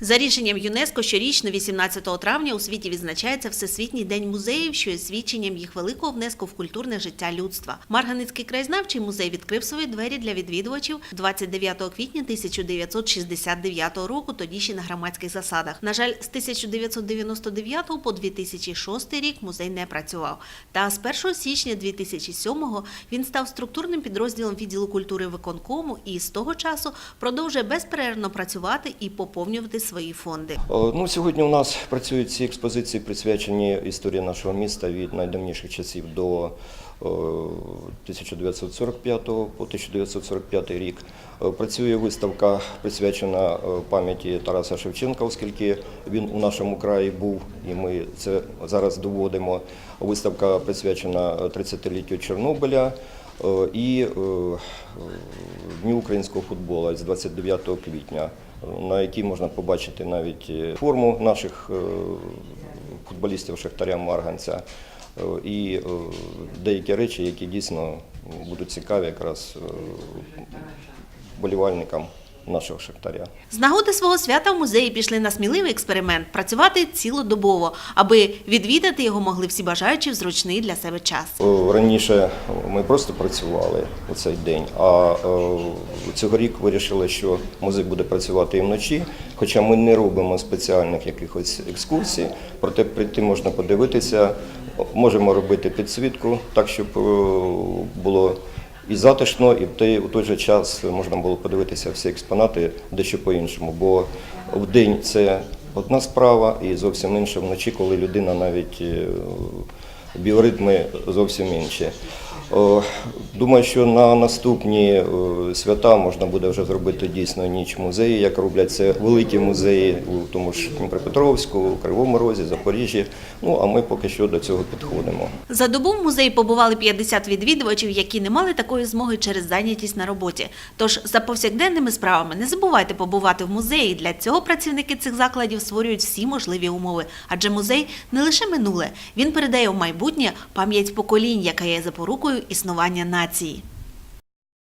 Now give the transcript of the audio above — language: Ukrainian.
За рішенням ЮНЕСКО щорічно 18 травня у світі відзначається Всесвітній день музеїв, що є свідченням їх великого внеску в культурне життя людства. Марганицький краєзнавчий музей відкрив свої двері для відвідувачів 29 квітня 1969 року, тоді ще на громадських засадах. На жаль, з 1999 по 2006 рік музей не працював. Та з 1 січня 2007 він став структурним підрозділом відділу культури виконкому і з того часу продовжує безперервно працювати і поповнювати свої фонди. Ну, сьогодні у нас працюють ці експозиції, присвячені історії нашого міста від найдавніших часів до о, 1945 по 1945 рік. Е, Працює виставка, присвячена е, пам'яті Тараса Шевченка, оскільки він у нашому краї був, і ми це зараз доводимо. Виставка присвячена 30-літтю Чорнобиля. Е, І Дні українського футболу з 29 квітня, на якій можна побачити навіть е, форму наших е, футболістів Шахтаря Марганця. Е, і е, деякі речі, які дійсно будуть цікаві якраз е, вболівальникам нашого Шахтаря. З нагоди свого свята в музеї пішли на сміливий експеримент працювати цілодобово, аби відвідати його могли всі бажаючі в зручний для себе час. Е, Раніше ми просто працювали у цей день, а е, цьогорік вирішили, що музей буде працювати і вночі, хоча ми не робимо спеціальних якихось екскурсій, проте прийти можна подивитися, можемо робити підсвітку так, щоб е, було і затишно, і в той, у той же час можна було подивитися всі експонати дещо по-іншому, бо в день це одна справа, і зовсім інша вночі, коли людина навіть е, біоритми зовсім інші. Думаю, що на наступні е, свята можна буде вже зробити дійсно ніч музеї, як роблять це великі музеї у тому ж Дніпропетровську, у Кривому Розі, Запоріжжі. Ну а ми поки що до цього підходимо. За добу в музеї побували 50 відвідувачів, які не мали такої змоги через зайнятість на роботі. Тож за повсякденними справами не забувайте побувати в музеї. Для цього працівники цих закладів створюють всі можливі умови. Адже музей не лише минуле, він передає в майбутнє пам'ять поколінь, яка є запорукою існування нації.